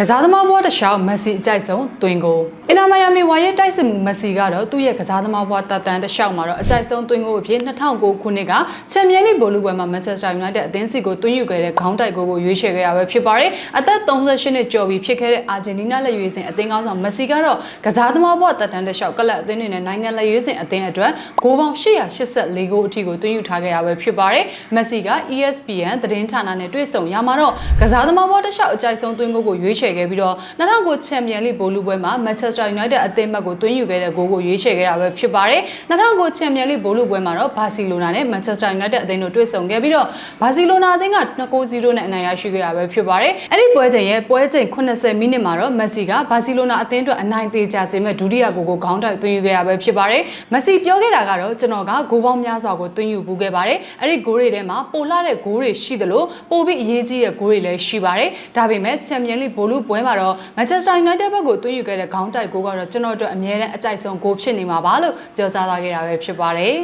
ကစားသမားဘွားတစ်လျှောက်မက်ဆီအကြိုက်ဆုံးသွင်းကိုအင်နာမိုင်ယာမီဝါရဲ့တိုက်စစ်မှုမက်ဆီကတော့သူ့ရဲ့ကစားသမားဘွားတတန်တစ်လျှောက်မှာတော့အကြိုက်ဆုံးသွင်းကိုအဖြစ်2009ခုနှစ်ကချန်ပီယံလိဘောလုံးပွဲမှာမန်ချက်စတာယူနိုက်တက်အသင်းစီကိုသွင်းယူခဲ့တဲ့ခေါင်းတိုက်ကိုကိုရွေးချယ်ခဲ့ရပဲဖြစ်ပါတယ်အသက်38နှစ်ကျော်ပြီးဖြစ်ခဲ့တဲ့အာဂျင်တီးနားလက်ရွေးစင်အသင်းကောင်းဆောင်မက်ဆီကတော့ကစားသမားဘွားတတန်တစ်လျှောက်ကလပ်အသင်းတွေနဲ့နိုင်ငံလက်ရွေးစင်အသင်းအတွက်ဂိုးပေါင်း884ဂိုးအထိကိုသွင်းယူထားခဲ့ရပဲဖြစ်ပါတယ်မက်ဆီက ESPN သတင်းဌာနနဲ့တွေ့ဆုံရမှာတော့ကစားသမားဘွားတစ်လျှောက်အကြိုက်ဆုံးသွင်းကိုကိုရွေးချယ်ခဲ့ပြီးတော့2009ချန်ပီယံလိဘောလုံးပွဲမှာ Manchester United အသင်းမှတ်ကိုသွင်းယူခဲ့တဲ့ဂိုးကိုရွေးချယ်ခဲ့တာပဲဖြစ်ပါတယ်2009ချန်ပီယံလိဘောလုံးပွဲမှာတော့ဘာစီလိုနာနဲ့ Manchester United အသင်းတို့တွေ့ဆုံခဲ့ပြီးတော့ဘာစီလိုနာအသင်းက2-0နဲ့အနိုင်ရရှိခဲ့တာပဲဖြစ်ပါတယ်အဲ့ဒီပွဲချိန်ရဲ့ပွဲချိန်80မိနစ်မှာတော့မက်ဆီကဘာစီလိုနာအသင်းအတွက်အနိုင်သေးကြစေမဲ့ဒုတိယဂိုးကိုခေါင်းတိုက်သွင်းယူခဲ့ရပဲဖြစ်ပါတယ်မက်ဆီပြောခဲ့တာကတော့ကျွန်တော်ကဂိုးပေါင်းများစွာကိုသွင်းယူပူးခဲ့ပါတယ်အဲ့ဒီဂိုးတွေထဲမှာပိုလာတဲ့ဂိုးတွေရှိသလိုပိုပြီးအရေးကြီးတဲ့ဂိုးတွေလည်းရှိပါတယ်ဒါပေမဲ့ချန်ပီယံလိဘောလုံးပွဲမှာတော့ Manchester United ဘက်ကိုသွင်းယူခဲ့တဲ့ခေါင်းတိုက်ဂိုးကတော့ကျွန်တော်တို့အမြဲတမ်းအကြိုက်ဆုံးဂိုးဖြစ်နေမှာပါလို့ပြောကြားလာခဲ့တာပဲဖြစ်ပါတယ်